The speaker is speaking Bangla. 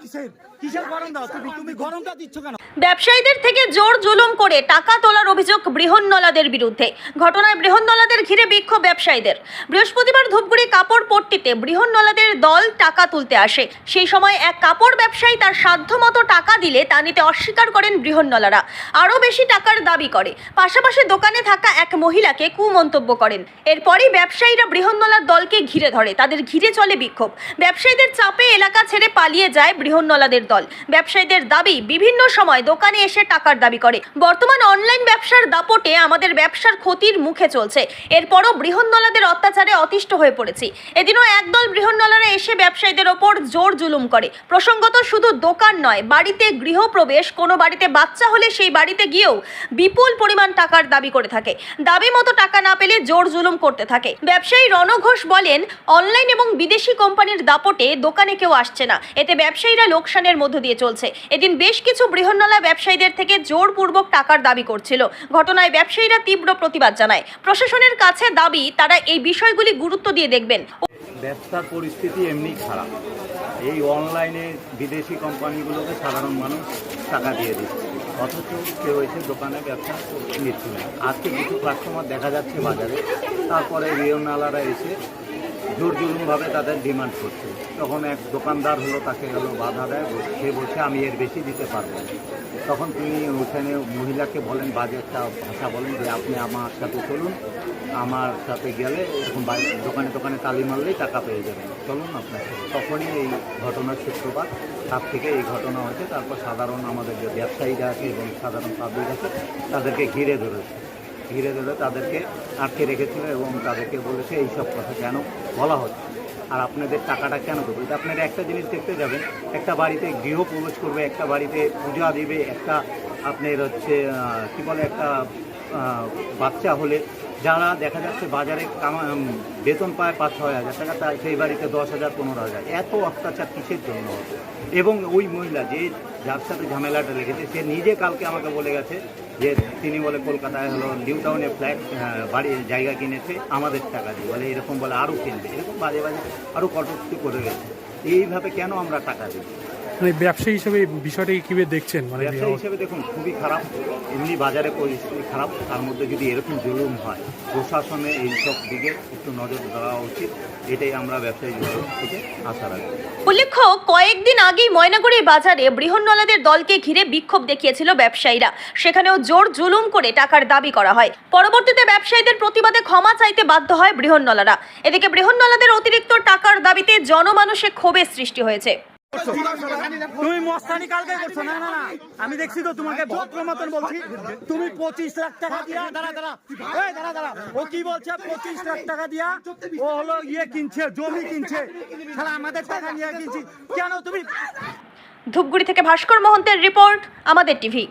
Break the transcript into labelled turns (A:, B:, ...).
A: কিসের কিসের গরম দাও? তুমি তুমি গরমটা দিচ্ছ কেন?
B: ব্যবসায়ীদের থেকে জোর জুলুম করে টাকা তোলার অভিযোগ বৃহন্নলাদের বিরুদ্ধে। ঘটনায় বৃহন্নলাদের ঘিরে বিক্ষোভ ব্যবসায়ীদের। বৃহস্পতিবার ধূপগুড়ি কাপড় পট্টিতে বৃহন্নলাদের দল টাকা তুলতে আসে। সেই সময় এক কাপড় ব্যবসায়ী তার সাধ্যমতো টাকা দিলে তা নিতে অস্বীকার করেন বৃহন্নলারা। আরও বেশি টাকার দাবি করে। পাশাপাশি দোকানে থাকা এক মহিলাকে কুমন্তব্য করেন। এরপরই ব্যবসায়ীরা বৃহন্নলার দলকে ঘিরে ধরে। তাদের ঘিরে চলে বিক্ষোভ। ব্যবসায়ীদের চাপে এলাকা ছেড়ে পালিয়ে যায় বৃহন্নলাদের দল। ব্যবসায়ীদের দাবি বিভিন্ন সময় দোকানে এসে টাকার দাবি করে। বর্তমান অনলাইন ব্যবসার দাপটে আমাদের ব্যবসার ক্ষতির মুখে চলছে। এরপরও বৃহন্নলাদের অত্যাচারে অতিষ্ঠ হয়ে পড়েছি। এদিনও একদল বৃহন্নলারা এসে ব্যবসায়ীদের ওপর জোর জুলুম করে। প্রসঙ্গত শুধু দোকান নয়, বাড়িতে গৃহপ্রবেশ, কোনো বাড়িতে বাচ্চা হলে সেই বাড়িতে গিয়েও বিপুল পরিমাণ টাকার দাবি করে থাকে। দাবি মতো টাকা না পেলে জোর জুলুম করতে থাকে। ব্যবসায়ী রণ ঘোষ বলেন অনলাইন এবং বিদেশি কোম্পানির দাপটে দোকানে কেউ আসছে না। এতে ব্যবসায়ীরা লোকসানের মধ্য দিয়ে চলছে। এদিন বেশ কিছু বৃহন্নলা ব্যবসায়ীদের থেকে জোরপূর্বক টাকার দাবি করছিল। ঘটনায় ব্যবসায়ীরা তীব্র প্রতিবাদ জানায়। প্রশাসনের কাছে দাবি, তারা এই বিষয়গুলি গুরুত্ব দিয়ে দেখবেন।
C: ব্যবসার পরিস্থিতি এমনি খারাপ। এই অনলাইনে বিদেশি কোম্পানিগুলোকে সাধারণ মানুষ টাকা দিয়ে দিচ্ছে। অথচ কেউ এসে দোকানে ব্যবসা নিচ্ছে না। আজকে কিছু কাস্টমার দেখা যাচ্ছে বাজারে। তারপরে রিওনালারা এসে জোর জুলুমভাবে তাদের ডিমান্ড করছে। তখন এক দোকানদার হলো, তাকে হলো বাধা দেয়, সে বলছে, আমি এর বেশি দিতে পারব না। তখন তিনি ওখানে মহিলাকে বলেন, বাজে একটা ভাষা বলেন যে, আপনি আমার সাথে চলুন, আমার সাথে গেলে এরকম দোকানে দোকানে তালি মারলেই টাকা পেয়ে যাবেন। চলুন আপনার সাথে। তখনই এই ঘটনার সূত্রপাত। তার থেকে এই ঘটনা হয়েছে, তারপর সাধারণ আমাদের যে ব্যবসায়ীরা আছে এবং সাধারণ পাবলিক আছে, তাদেরকে ঘিরে ধরেছে। ঘিরে ধরে তাদেরকে আটকে রেখেছিল এবং তাদেরকে বলেছে এইসব কথা কেন বলা হচ্ছে? আর আপনাদের টাকাটা কেন দেবো? আপনারা একটা জিনিস দেখতে যাবেন, একটা বাড়িতে গৃহ প্রবেশ করবে, একটা বাড়িতে পূজা দিবে, একটা আপনার হচ্ছে কি বলে, একটা বাচ্চা হলে যারা দেখা যাচ্ছে বাজারে কামা- বেতন পায় পাঁচ ছয় হাজার টাকা তাই সেই বাড়িতে দশ হাজার, পনেরো হাজার। এত অত্যাচার কিসের জন্য? এবং ওই মহিলা যে যার সাথে ঝামেলাটা লেগেছে, সে নিজে কালকে আমাকে বলে গেছে যে তিনি বলে কলকাতায় হলো নিউ টাউনে ফ্ল্যাট বাড়ি জায়গা কিনেছে, আমাদের টাকা দিয়ে। বলে এরকম বলে আরও কিনবে। এরকম বাজে বাজে আরও কটূক্তি করে গেছে। এইভাবে কেন আমরা টাকা দিই?
D: মানে ব্যবসায়ী হিসেবে বিষয়টাকে কীভাবে দেখছেন? মানে
C: ব্যবসা হিসেবে দেখুন খুবই খারাপ। এমনি বাজারে পরিস্থিতি খারাপ। তার মধ্যে যদি এরকম জুলুম হয় প্রশাসনে এইসব দিকে একটু নজর দেওয়া উচিত। এটাই আমরা ব্যবসায়ী থেকে আশা রাখি।
B: উল্লেখ্য কয়েকদিন আগেই ময়নাগুড়ি বাজারে বৃহন্নলাদের দলকে ঘিরে বিক্ষোভ দেখিয়েছিল ব্যবসায়ীরা। সেখানেও জোর জুলুম করে টাকার দাবি করা হয়। পরবর্তীতে ব্যবসায়ীদের প্রতিবাদে ক্ষমা চাইতে বাধ্য হয় বৃহন্নলারা। এদিকে বৃহন্নলাদের অতিরিক্ত টাকার দাবিতে জনমানসে ক্ষোভের সৃষ্টি হয়েছে।
A: তুমি মস্তানি কালকে করছ? না না না। আমি দেখছি তো তোমাকে ভদ্র মতন বলছি। তুমি পঁচিশ লাখ টাকা দিয়া দাঁড়া দাঁড়া। দাঁড়া দাঁড়া। ও কি বলছে? পঁচিশ লাখ টাকা দিয়া ও হলো ইয়ে কিনছে, জমি কিনছে। তাহলে আমাদের টাকা নিয়ে কিনছি। কেন তুমি
B: ধূপগুড়ি থেকে ভাস্কর মহন্তের রিপোর্ট, আমাদের টিভি।